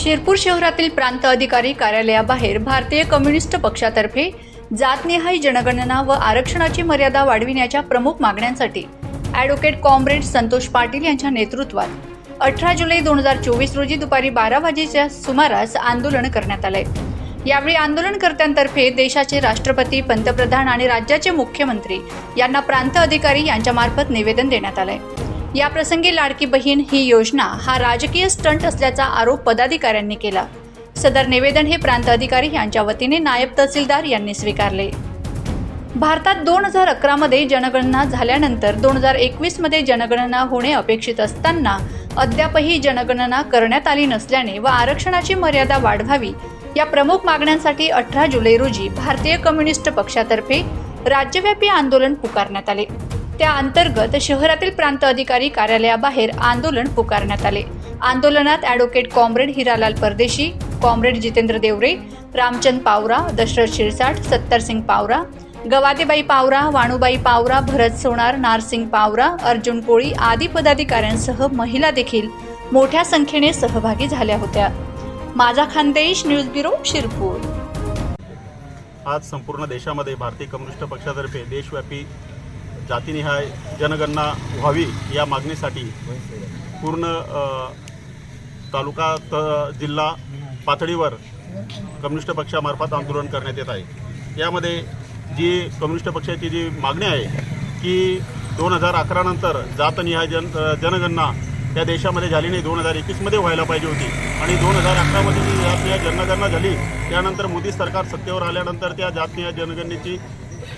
शिरपूर शहरातील प्रांत अधिकारी कार्यालयाबाहेर भारतीय कम्युनिस्ट पक्षातर्फे जातनिहाय जनगणना व आरक्षणाची मर्यादा वाढविण्याच्या प्रमुख मागण्यांसाठी ॲडव्होकेट कॉम्रेड संतोष पाटील यांच्या नेतृत्वात अठरा जुलै दोन हजार चोवीस रोजी दुपारी बारा वाजेच्या सुमारास आंदोलन करण्यात आले यावेळी आंदोलनकर्त्यांतर्फे देशाचे राष्ट्रपती पंतप्रधान आणि राज्याचे मुख्यमंत्री यांना प्रांत अधिकारी यांच्यामार्फत निवेदन देण्यात आले याप्रसंगी लाडकी बहीण ही योजना हा राजकीय स्टंट असल्याचा आरोप पदाधिकाऱ्यांनी केला. सदर निवेदन हे प्रांत अधिकारी यांच्या वतीने नायब तहसीलदार यांनी स्वीकारले. भारतात दोन हजार अकरामध्ये जनगणना झाल्यानंतर दोन हजार एकवीसमध्ये जनगणना होणे अपेक्षित असताना अद्यापही जनगणना करण्यात आली नसल्याने व आरक्षणाची मर्यादा वाढवावी या प्रमुख मागण्यांसाठी अठरा जुलै रोजी भारतीय कम्युनिस्ट पक्षातर्फे राज्यव्यापी आंदोलन पुकारण्यात आले. त्या अंतर्गत शहरातील प्रांत अधिकारी कार्यालयाबाहेर आंदोलन पुकारण्यात आले. आंदोलनात advocate comrade Hiralal Pardeshi comrade Jitendra Deore Ramchand Pawara Dashrath Shirsat Sattarsing Pawara Gavadebai Pawara Vanubai Pawara Bharat Sonar Narsing Pawara Arjun Koli आदी पदाधिकाऱ्यांसह महिला देखील मोठ्या संख्येने सहभागी झाल्या होत्या. माझा खानदेश न्यूज ब्युरो शिरपूर. आज संपूर्ण देशामध्ये भारतीय कम्युनिस्ट पक्षातर्फे देशव्यापी जातीनिहाय जनगणना व्हावी या मागणीसाठी पूर्ण तालुका त जिल्हा पातळीवर कम्युनिस्ट पक्षामार्फत आंदोलन करण्यात येत आहे. यामध्ये जी कम्युनिस्ट पक्षाची जी मागणी आहे की दोन हजार अकरानंतर जातनिहाय जन जनगणना या देशामध्ये झाली नाही दोन हजार एकवीसमध्ये व्हायला पाहिजे होती. आणि दोन हजार अकरामध्ये जी जातनिहाय जनगणना झाली त्यानंतर मोदी सरकार सत्तेवर आल्यानंतर त्या जातनिहाय जनगणनेची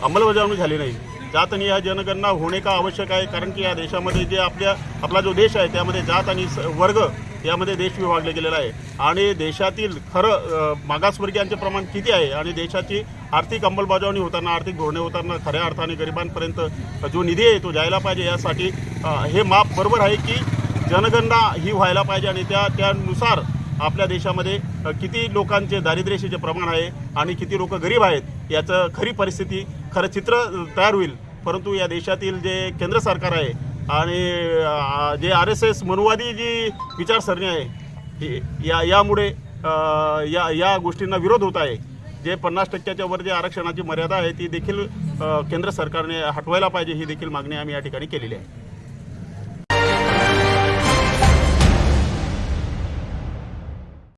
अंमलबजावणी झाली नाही. जात आणि या जनगणना होणे का आवश्यक आहे? कारण की या देशामध्ये जे आपल्या आपला जो देश आहे त्यामध्ये जात आणि स- वर्ग यामध्ये देश विभागले गेलेला आहे. आणि देशातील खरं मागासवर्गीयांचे प्रमाण किती आहे? आणि देशाची आर्थिक अंमलबजावणी होताना आर्थिक धोरणे होताना खऱ्या अर्थाने गरिबांपर्यंत जो निधी आहे तो जायला पाहिजे यासाठी हे माप बरोबर आहे की जनगणना ही व्हायला पाहिजे आणि त्या त्यानुसार आपल्या देशामध्ये किती लोकांचे दारिद्र्यशीचे प्रमाण आहे आणि किती लोक गरीब आहेत याचं खरी परिस्थिती खरं चित्र तयार होईल. परंतु या देशातील जे केंद्र सरकार आहे आणि जे आर एस एस मनुवादी जी विचारसरणी आहे या यामुळे या या गोष्टींना विरोध होत आहे. जे पन्नास टक्क्याच्या वर जे आरक्षणाची मर्यादा आहे ती देखील केंद्र सरकारने हटवायला पाहिजे ही देखील मागणी आम्ही या ठिकाणी केलेली आहे.